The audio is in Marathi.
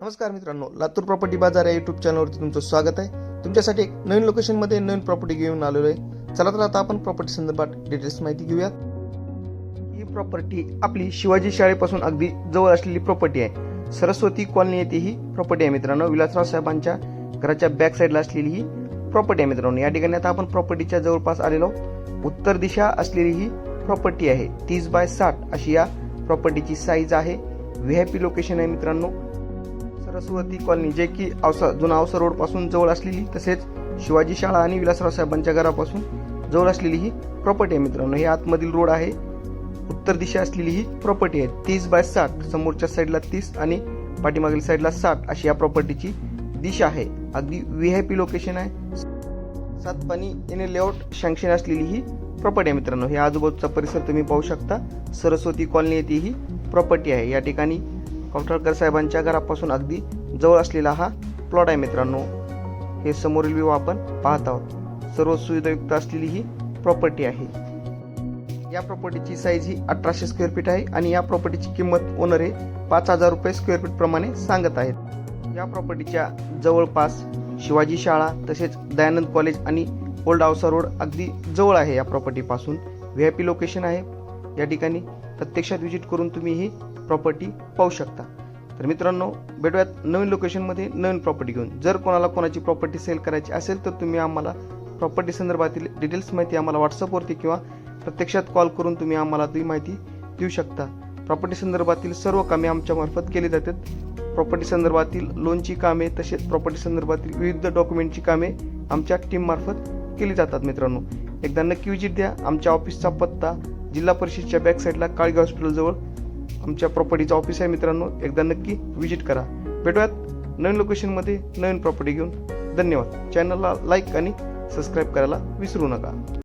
नमस्कार मित्रांनो लातूर प्रॉपर्टी बाजार या युट्यूब चॅनलवरती तुमचं स्वागत आहे. तुमच्यासाठी एक नवीन लोकेशनमध्ये नवीन प्रॉपर्टी घेऊन आलेलो आहे. चला तर आता आपण प्रॉपर्टी संदर्भात डिटेल्स माहिती घेऊयात. ही प्रॉपर्टी आपली शिवाजी शाळेपासून अगदी जवळ असलेली प्रॉपर्टी आहे. सरस्वती कॉलनी येथे ही प्रॉपर्टी आहे मित्रांनो. विलासराव साहेबांच्या घराच्या बॅक साईडला असलेली ही प्रॉपर्टी आहे मित्रांनो. या ठिकाणी आता आपण प्रॉपर्टीच्या जवळपास आलेलो उत्तर दिशा असलेली ही प्रॉपर्टी आहे. तीस बाय साठ अशी या प्रॉपर्टीची साईज आहे. व्ही आय पी लोकेशन आहे मित्रांनो. सरस्वती कॉलनी जे की औसा जुना औसा रोडपासून जवळ असलेली तसेच शिवाजी शाळा आणि विलासराव साहेबांच्या घरापासून जवळ असलेली ही प्रॉपर्टी आहे मित्रांनो. हे आतमधील रोड आहे. उत्तर दिशा असलेली ही प्रॉपर्टी आहे. तीस बाय साठ समोरच्या साईडला तीस आणि पाठीमागील साईडला साठ अशी या प्रॉपर्टीची दिशा आहे. अगदी व्ही आय पी लोकेशन आहे. सात पाणी येणे लेआउट शँक्शन असलेली ही प्रॉपर्टी आहे मित्रांनो. हे आजूबाजूचा परिसर तुम्ही पाहू शकता. सरस्वती कॉलनी येथे ही प्रॉपर्टी आहे. या ठिकाणी कॉन्ट्रॅक्टर साहेबांच्या घरापासून अगदी जवळ असलेला हा प्लॉट आहे मित्रांनो. हे समोरील व्ह्यू आपण पाहत आहोत. सर्व सुविधायुक्त असलेली ही प्रॉपर्टी आहे. या प्रॉपर्टीची साईज ही अठराशे स्क्वेअर फीट आहे आणि या प्रॉपर्टीची किंमत ओनर हे पाच हजार रुपये स्क्वेअर फीट प्रमाणे सांगत आहेत. या प्रॉपर्टीच्या जवळपास शिवाजी शाळा तसेच दयानंद कॉलेज आणि ओल्ड आवसा रोड अगदी जवळ आहे या प्रॉपर्टीपासून व्ही आय पी लोकेशन आहे. या ठिकाणी प्रत्यक्षात व्हिजिट करून तुम्ही ही प्रॉपर्टी पाहू शकता. तर मित्रांनो भेटूयात नवीन लोकेशनमध्ये नवीन प्रॉपर्टी घेऊन. जर कोणाला कोणाची प्रॉपर्टी सेल करायची असेल तर तुम्ही आम्हाला प्रॉपर्टी संदर्भातील डिटेल्स माहिती आम्हाला व्हॉट्सअपवरती किंवा प्रत्यक्षात कॉल करून तुम्ही आम्हाला ती माहिती देऊ शकता. प्रॉपर्टी संदर्भातील सर्व कामे आमच्या मार्फत केली जातात. प्रॉपर्टी संदर्भातील लोनची कामे तसेच प्रॉपर्टी संदर्भातील विविध डॉक्युमेंटची कामे आमच्या टीममार्फत केली जातात मित्रांनो. एकदा नक्की विजिट द्या. आमच्या ऑफिसचा पत्ता जिल्हा परिषदच्या बॅक साईडला काळगी हॉस्पिटलजवळ आमच्या प्रॉपर्टीचं ऑफिस आहे मित्रांनो. एकदा नक्की व्हिजिट करा. भेटूयात नवीन लोकेशनमध्ये नवीन प्रॉपर्टी घेऊन. धन्यवाद. चॅनलला लाईक आणि सबस्क्राईब करायला विसरू नका.